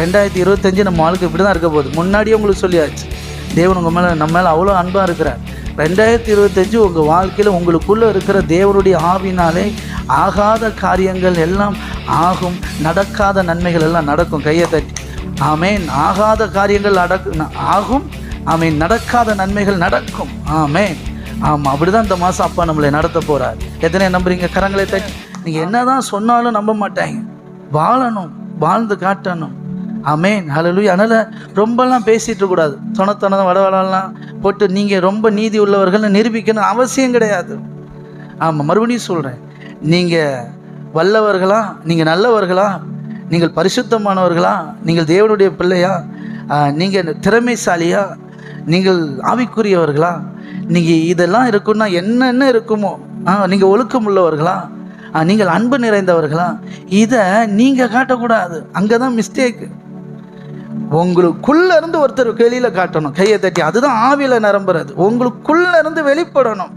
ரெண்டாயிரத்தி இருபத்தஞ்சு நம்ம வாழ்க்கை இப்படி தான் இருக்க போகுது. முன்னாடியே உங்களுக்கு சொல்லியாச்சு. தேவன் உங்கள் மேலே நம்ம மேலே அவ்வளோ அன்பாக இருக்கிறார். ரெண்டாயிரத்தி இருபத்தஞ்சு உங்கள் வாழ்க்கையில் உங்களுக்குள்ளே இருக்கிற தேவனுடைய ஆவினாலே ஆகாத காரியங்கள் எல்லாம் ஆகும். நடக்காத நன்மைகள் எல்லாம் நடக்கும். கையை தட்டி. ஆமேன். ஆகாத காரியங்கள் நடக்கு ஆகும். ஆமேன். நடக்காத நன்மைகள் நடக்கும். ஆமேன். ஆமாம் அப்படி தான் இந்த மாதம் அப்பா நம்மளை நடத்த போகிறார் எத்தனை நம்புறீங்க? கரங்களை தட்டி. நீங்கள் என்ன தான் சொன்னாலும் நம்ப மாட்டாங்க. வாழணும். வாழ்ந்து காட்டணும். அமேன் ஹalleluya அதனால் ரொம்பலாம் பேசிகிட்டு கூடாது. தொணத்தனம் வடவடலாம் போட்டு நீங்கள் ரொம்ப நீதி உள்ளவர்கள்னு நிரூபிக்கணும் அவசியம் கிடையாது. ஆமாம் மறுபடியும் சொல்கிறேன் நீங்கள் வல்லவர்களா நீங்கள் நல்லவர்களா நீங்கள் பரிசுத்தமானவர்களா நீங்கள் தேவனுடைய பிள்ளையா நீங்கள் திறமைசாலியா நீங்கள் ஆவிக்குரியவர்களா நீங்கள் இதெல்லாம் இருக்குன்னா என்னென்ன இருக்குமோ நீங்கள் ஒழுக்கம் உள்ளவர்களா நீங்கள் அன்பு நிறைந்தவர்களா இதை நீங்கள் காட்டக்கூடாது. அங்கே தான் மிஸ்டேக்கு உங்களுக்குள்ள இருந்து ஒருத்தர் வெளியில காட்டணும். கையை தட்டி அதுதான் ஆவியில நிரம்புறது. உங்களுக்குள்ள இருந்து வெளிப்படணும்.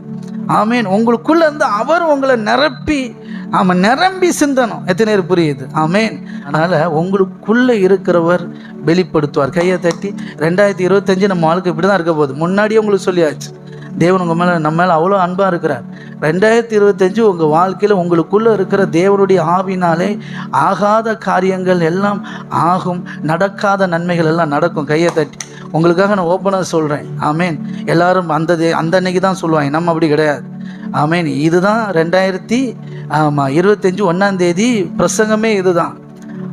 ஆமீன். உங்களுக்குள்ள இருந்து அவர் உங்களை நிரப்பி ஆமாம் நிரம்பி சிந்தனம் எத்தனை பேர் புரியுது? ஆமேன். அதனால் உங்களுக்குள்ள இருக்கிறவர் வெளிப்படுத்துவார். கையை தட்டி ரெண்டாயிரத்தி இருபத்தஞ்சு நம்ம வாழ்க்கை இப்படி தான் இருக்க போகுது. முன்னாடியே உங்களுக்கு சொல்லியாச்சு. தேவன் உங்கள் மேலே நம்ம மேலே அவ்வளோ அன்பாக இருக்கிறார். ரெண்டாயிரத்தி இருபத்தஞ்சு உங்கள் வாழ்க்கையில் உங்களுக்குள்ளே இருக்கிற தேவனுடைய ஆவினாலே ஆகாத காரியங்கள் எல்லாம் ஆகும் நடக்காத நன்மைகள் எல்லாம் நடக்கும். கையை தட்டி. உங்களுக்காக நான் ஓப்பனாக சொல்கிறேன் ஆமேன். எல்லாரும் அந்த அந்த அன்னைக்கு தான் சொல்லுவாங்க. நம்ம அப்படி கிடையாது. ஆமேன். இதுதான் ரெண்டாயிரத்தி ஆமாம் இருபத்தஞ்சு ஒன்றாந்தேதி பிரசங்கமே இதுதான்.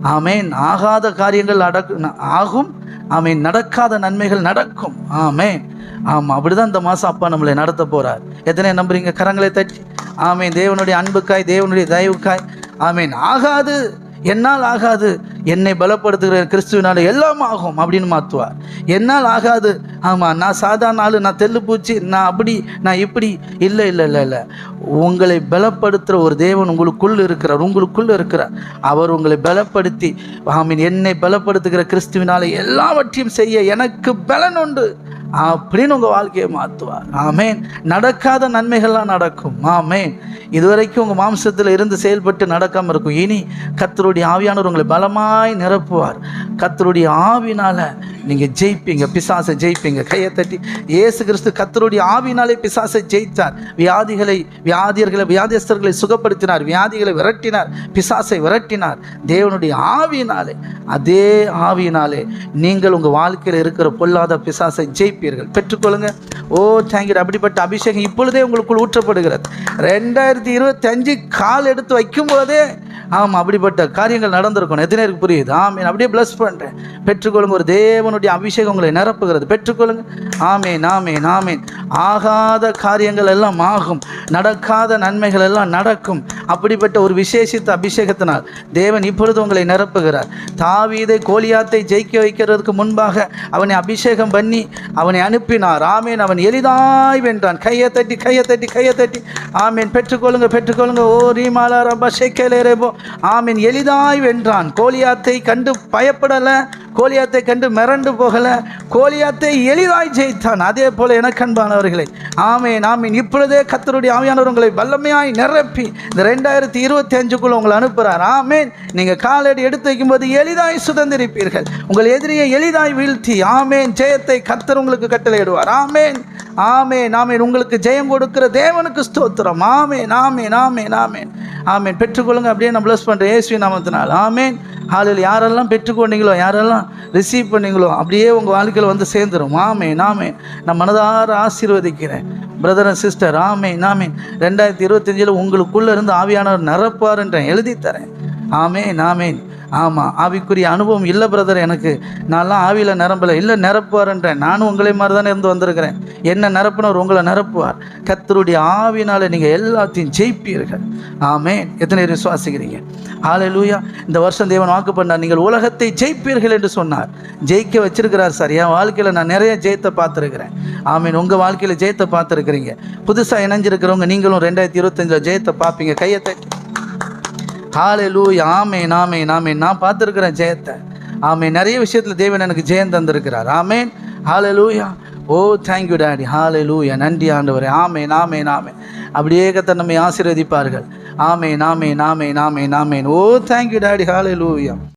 ஆமேன். ஆகாத காரியங்கள் நடக்கு ஆகும் ஆமேன். நடக்காத நன்மைகள் நடக்கும். ஆமே ஆமாம் அப்படிதான் இந்த மாதம் அப்பா நம்மளை நடத்த போகிறார் எத்தனை நம்புறீங்க? கரங்களை தட்டி. ஆமேன். தேவனுடைய அன்புக்காய் தேவனுடைய தயவுக்காய். ஆமேன். ஆகாது. என்னால் ஆகாது. என்னை பலப்படுத்துகிற கிறிஸ்துவினால எல்லாம் ஆகும் அப்படின்னு மாற்றுவார் என்னால் ஆகாது. ஆமாம் நான் சாதாரண ஆள் நான் தெல்லு பூச்சி நான் அப்படி நான் இப்படி. இல்லை இல்லை இல்லை இல்லை. உங்களை பலப்படுத்துகிற ஒரு தேவன் உங்களுக்குள் இருக்கிறார் உங்களுக்குள் இருக்கிறார். அவர் உங்களை பலப்படுத்தி ஆமீன் என்னை பலப்படுத்துகிற கிறிஸ்துவினால எல்லாவற்றையும் செய்ய எனக்கு பலன் உண்டு. அப்படின்னு உங்கள் வாழ்க்கையை மாற்றுவார் ஆமேன். நடக்காத நன்மைகள்லாம் நடக்கும். ஆமேன். இதுவரைக்கும் உங்கள் மாம்சத்தில் இருந்து செயல்பட்டு நடக்காமல் இருக்கும். இனி கத்தருடைய ஆவியானவர் உங்களை பலமாய் நிரப்புவார். கத்தருடைய ஆவினால் நீங்கள் ஜெயிப்பீங்க பிசாசை ஜெயிப்பீங்க. கையை தட்டி இயேசு கிறிஸ்து கத்தருடைய ஆவினாலே பிசாசை ஜெயித்தார். வியாதிகளை வியாதியர்களை வியாதியஸ்தர்களை சுகப்படுத்தினார். வியாதிகளை விரட்டினார். பிசாசை விரட்டினார். தேவனுடைய ஆவியினாலே அதே ஆவியினாலே நீங்கள் உங்கள் வாழ்க்கையில் இருக்கிற பொல்லாத பிசாசை ஜெயிப்பீர்கள். பெற்றுக்கொள்ளுங்க. ஓ தேங்க்யூ அப்படிப்பட்ட அபிஷேகம் இப்பொழுதே உங்களுக்குள் ஊற்றப்படுகிறது. ரெண்டாயிரத்தி இருபத்தி அஞ்சு கால் எடுத்து வைக்கும் போதே ஆமாம் அப்படிப்பட்ட காரியங்கள் நடந்திருக்கணும். எத்தனை பேருக்கு புரியுது? ஆமீன். அப்படியே ப்ளஸ் பண்ணுறேன் பெற்றுக்கொள்ளுங்க. ஒரு தேவனுடைய அபிஷேகம் உங்களை நிரப்புகிறது. பெற்றுக்கொள்ளுங்க. ஆமேன் ஆமேன் ஆமேன். ஆகாத காரியங்கள் எல்லாம் ஆகும். நடக்காத நன்மைகள் எல்லாம் நடக்கும். அப்படிப்பட்ட ஒரு விசேஷித்த அபிஷேகத்தினால் தேவன் இப்பொழுது உங்களை நிரப்புகிறார். தாவீதை கோலியாத்தை ஜெயிக்க வைக்கிறதுக்கு முன்பாக அவனை அபிஷேகம் பண்ணி அவனை அனுப்பினார். ஆமேன். அவன் எளிதாய் வென்றான். கையை தட்டி கையை தட்டி கையை தட்டி. ஆமேன். பெற்றுக்கொள்ளுங்க பெற்றுக்கொள்ளுங்க. ஓ ரீமாலா ரப்பா ஷேக்கேலேரேபோ ஆமீன் எளிதாய் வென்றான். கோலியாத்தை கண்டு பயப்படலை கோலியாத்தை கண்டு மிரண்டு போகலை கோலியாத்தை எளிதாய் ஜெயித்தான். அதே போல எனக்கு அன்பானவர்களே ஆமேன் ஆமீன். இப்பொழுதே கத்தருடைய ஆவியானவர் உங்களை வல்லமையாய் நிரப்பி இந்த ரெண்டாயிரத்தி இருபத்தி அஞ்சுக்குள்ள உங்களை அனுப்புகிறார் ஆமேன். நீங்கள் காலடி எடுத்து வைக்கும்போது எளிதாய் சுதந்திரிப்பீர்கள். உங்கள் எதிரியை எளிதாய் வீழ்த்தி ஆமேன் ஜெயத்தை கத்தர் உங்களுக்கு கட்டளையிடுவார். ஆமேன். ஆமே நாமேன் உங்களுக்கு ஜெயம் கொடுக்கிற தேவனுக்கு ஸ்தோத்திரம். ஆமே நாமே நாமே நாமேன் ஆமேன். பெற்றுக்கொள்ளுங்க அப்படியே நான் ப்ளஸ் பண்ணுறேன் ஏசுவி நாமத்தினால். ஆமேன். ஆளில் யாரெல்லாம் பெற்றுக்கொண்டீங்களோ யாரெல்லாம் ரிசீவ் பண்ணீங்களோ அப்படியே உங்கள் வாழ்க்கையில் வந்து சேர்ந்துரும். ஆமே நாமே நான் மனதார ஆசீர்வதிக்கிறேன். பிரதர் அண்ட் சிஸ்டர் ஆமே நாமே ரெண்டாயிரத்தி இருபத்தஞ்சில் உங்களுக்குள்ளே இருந்து ஆவியானவர் நிரப்பாருன்றேன் எழுதி தரேன் ஆமேன். ஆமேன் ஆமாம் ஆவிக்குரிய அனுபவம் இல்லை பிரதர் எனக்கு. நான்லாம் ஆவியில் நிரம்பலை. இல்லை நிரப்புவார்ன்றேன். நானும் உங்களை மாதிரி தானே இருந்து வந்திருக்கிறேன். என்ன நிரப்புனவர் உங்களை நிரப்புவார். கத்தருடைய ஆவினால் நீங்கள் எல்லாத்தையும் ஜெயிப்பீர்கள். ஆமேன். எத்தனை பேர் விசுவாசிக்கிறீங்க? ஆலையிலூயா இந்த வருஷம் தேவன் வாக்கு பண்ணார். நீங்கள் உலகத்தை ஜெயிப்பீர்கள் என்று சொன்னார். ஜெயிக்க வச்சிருக்கிறார் சார் என் வாழ்க்கையில் நான் நிறைய ஜெயத்தை பார்த்துருக்கிறேன். ஆமீன். உங்கள் வாழ்க்கையில் ஜெயத்தை பார்த்துருக்குறீங்க. புதுசாக இணைஞ்சிருக்கிறவங்க நீங்களும் ரெண்டாயிரத்தி இருபத்தஞ்சில் ஜெயத்தை பார்ப்பீங்க. கையை தட்டி ஹalleluya ஆமே நாமே நாமே நான் பார்த்துருக்குறேன் ஜெயத்தை. ஆமே நிறைய விஷயத்தில் தேவன் எனக்கு ஜெயம் தந்திருக்கிறார். ஆமேன். ஹalleluya. ஓ தேங்க்யூ டாடி ஹalleluya. நன்றி ஆண்டவரே. ஆமே நாமே நாமே அப்படியே கத்த நம்மை ஆசீர்வதிப்பார்கள். ஆமே நாமே நாமே நாமே நாமேன் ஓ தேங்க்யூ டாடி ஹalleluya.